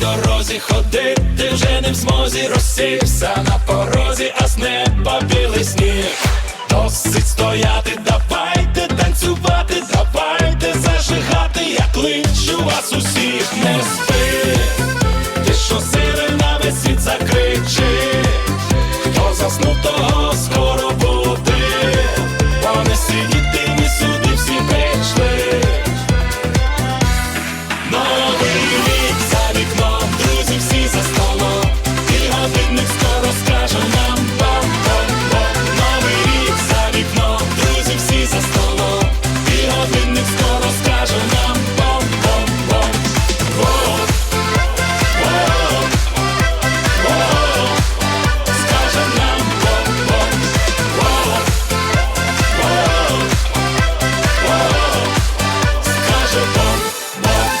дорозі ходи, ти вже не в змозі розсівся на порозі, а з неба білий сніг.